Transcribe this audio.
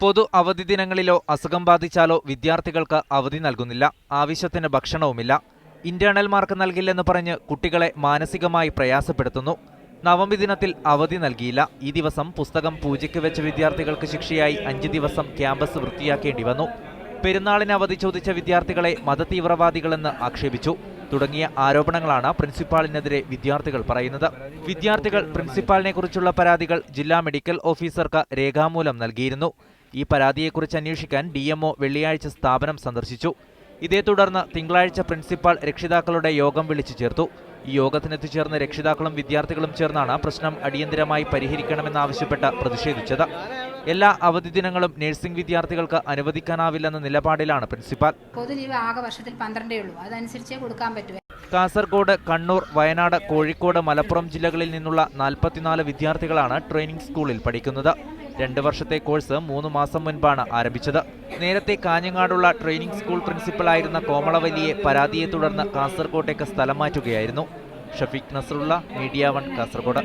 പൊതു അവധി ദിനങ്ങളിലോ അസുഖം ബാധിച്ചാലോ വിദ്യാർത്ഥികൾക്ക് അവധി നൽകുന്നില്ല. ആവശ്യത്തിന് ഭക്ഷണവുമില്ല. ഇന്റേണൽ മാർക്ക് നൽകില്ലെന്ന് പറഞ്ഞ് കുട്ടികളെ മാനസികമായി പ്രയാസപ്പെടുത്തുന്നു. നവമി ദിനത്തിൽ അവധി നൽകിയില്ല. ഈ ദിവസം പുസ്തകം പൂജയ്ക്ക് വെച്ച വിദ്യാർത്ഥികൾക്ക് ശിക്ഷയായി അഞ്ച് ദിവസം ക്യാമ്പസ് വൃത്തിയാക്കേണ്ടി വന്നു. പെരുന്നാളിന് അവധി ചോദിച്ച വിദ്യാർത്ഥികളെ മതതീവ്രവാദികളെന്ന് ആക്ഷേപിച്ചു. തുടങ്ങിയ ആരോപണങ്ങളാണ് പ്രിൻസിപ്പാളിനെതിരെ വിദ്യാർത്ഥികൾ പറയുന്നത്. വിദ്യാർത്ഥികൾ പ്രിൻസിപ്പാളിനെ കുറിച്ചുള്ള പരാതികൾ ജില്ലാ മെഡിക്കൽ ഓഫീസർക്ക് രേഖാമൂലം നൽകിയിരുന്നു. ഈ പരാതിയെക്കുറിച്ച് അന്വേഷിക്കാൻ ഡി വെള്ളിയാഴ്ച സ്ഥാപനം സന്ദർശിച്ചു. ഇതേ തുടർന്ന് തിങ്കളാഴ്ച പ്രിൻസിപ്പാൾ രക്ഷിതാക്കളുടെ യോഗം വിളിച്ചു ചേർത്തു. ഈ യോഗത്തിനെത്തിച്ചേർന്ന് രക്ഷിതാക്കളും വിദ്യാർത്ഥികളും ചേർന്നാണ് പ്രശ്നം അടിയന്തരമായി പരിഹരിക്കണമെന്നാവശ്യപ്പെട്ട് പ്രതിഷേധിച്ചത്. എല്ലാ അവധി ദിനങ്ങളും നഴ്സിംഗ് വിദ്യാർത്ഥികൾക്ക് അനുവദിക്കാനാവില്ലെന്ന നിലപാടിലാണ് പ്രിൻസിപ്പാൾ. ആകെ വർഷത്തിൽ പന്ത്രണ്ടേ ഉള്ളൂ. അതനുസരിച്ചേ കൊടുക്കാൻ പറ്റൂ. കാസർഗോഡ് കണ്ണൂർ വയനാട് കോഴിക്കോട് മലപ്പുറം ജില്ലകളിൽ നിന്നുള്ള നാൽപ്പത്തിനാല് വിദ്യാർത്ഥികളാണ് ട്രെയിനിംഗ് സ്കൂളിൽ പഠിക്കുന്നത്. രണ്ട് വർഷത്തെ കോഴ്സ് മൂന്ന് മാസം മുൻപാണ് ആരംഭിച്ചത്. നേരത്തെ കാഞ്ഞങ്ങാടുള്ള ട്രെയിനിംഗ് സ്കൂൾ പ്രിൻസിപ്പലായിരുന്ന കോമളവല്ലിയെ പരാതിയെ തുടർന്ന് കാസർകോട്ടേക്ക് സ്ഥലം മാറ്റുകയായിരുന്നു. Shafeeq Nasarulla media one Kasaragod